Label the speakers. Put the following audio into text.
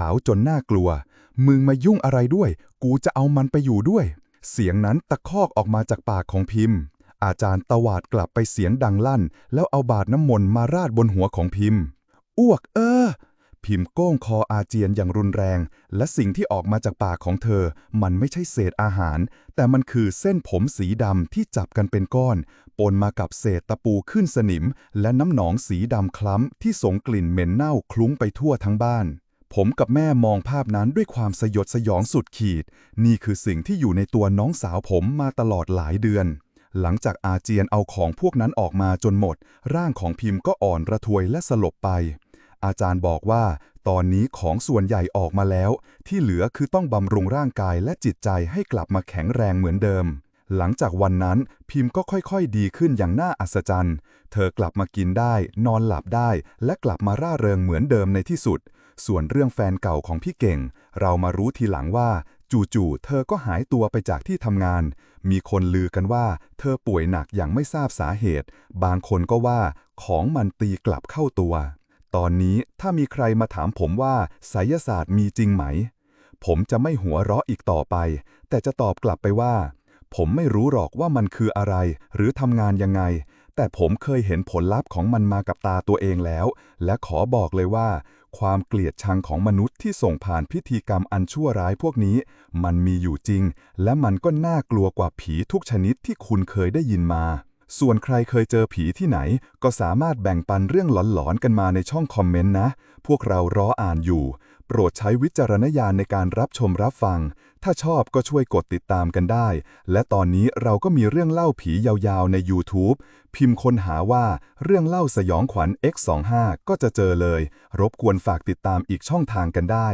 Speaker 1: ขาวจนน่ากลัว มึงมายุ่งอะไรด้วย กูจะเอามันไปอยู่ด้วย เสียงนั้นตะคอกออกมาจากปากของพิมพ์ อาจารย์ตวาดกลับไปเสียงดังลั่น แล้วเอาบาดน้ำมนต์มาราดบนหัวของพิมพ์ อ้วกเออ พิมพ์โก้งคออาเจียนอย่างรุนแรง และสิ่งที่ออกมาจากปากของเธอ มันไม่ใช่เศษอาหาร แต่มันคือเส้นผมสีดำที่จับกันเป็นก้อน ปนมากับเศษตะปูขึ้นสนิม และน้ำหนองสีดำคล้ำที่ส่งกลิ่นเหม็นเน่าคลุ้งไปทั่วทั้งบ้าน ผมกับแม่มองภาพนั้นด้วยความสยดสยองสุดขีด นี่คือสิ่งที่อยู่ในตัวน้องสาวผมมาตลอดหลายเดือน หลังจากอาเจียนเอาของพวกนั้นออกมาจนหมด ร่างของพิมพ์ก็อ่อนระทวยและสลบไป อาจารย์บอกว่า ตอนนี้ของส่วนใหญ่ออกมาแล้ว ที่เหลือคือต้องบำรุงร่างกายและจิตใจให้กลับมาแข็งแรงเหมือนเดิมหลังจากวันนั้นพิมพ์ก็ค่อยๆ ดีขึ้นอย่างน่าอัศจรรย์ เธอกลับมากินได้ นอนหลับได้ และกลับมาร่าเริงเหมือนเดิมในที่สุด ส่วนเรื่องแฟนเก่าของพี่เก่ง เรามารู้ทีหลังว่า จู่ๆ เธอก็หายตัวไปจากที่ทำงาน มีคนลือกันว่า เธอป่วยหนักอย่างไม่ทราบสาเหตุ บางคนก็ว่าของมันตีกลับเข้าตัว ตอนนี้ถ้ามีใครมาถามผมว่าไสยศาสตร์มีจริงไหม ผมจะไม่หัวเราะอีกต่อไป แต่จะตอบกลับไปว่า ผมไม่รู้หรอกว่ามันคืออะไร หรือทำงานยังไงแต่ผมเคยเห็นผลลัพธ์ของมันมากับตาตัวเองแล้ว และขอบอกเลยว่า ความเกลียดชังของมนุษย์ที่ส่งผ่านพิธีกรรมอันชั่วร้ายพวกนี้ มันมีอยู่จริง และมันก็น่ากลัวกว่าผีทุกชนิดที่คุณเคยได้ยินมา ส่วนใครเคยเจอผีที่ไหน ก็สามารถแบ่งปันเรื่องหลอนๆกันมาในช่องคอมเมนต์นะ พวกเรารออ่านอยู่ ปรดใช้วิจารณญาณในการรับชมรับฟัง ถ้าชอบก็ช่วยกดติดตามกันได้ และตอนนี้เราก็มีเรื่องเล่าผียาวๆใน YouTube พิมพ์ค้นหาว่าเรื่องเล่าสยองขวัญ X25 ก็จะเจอเลย รบกวนฝากติดตามอีกช่องทางกันได้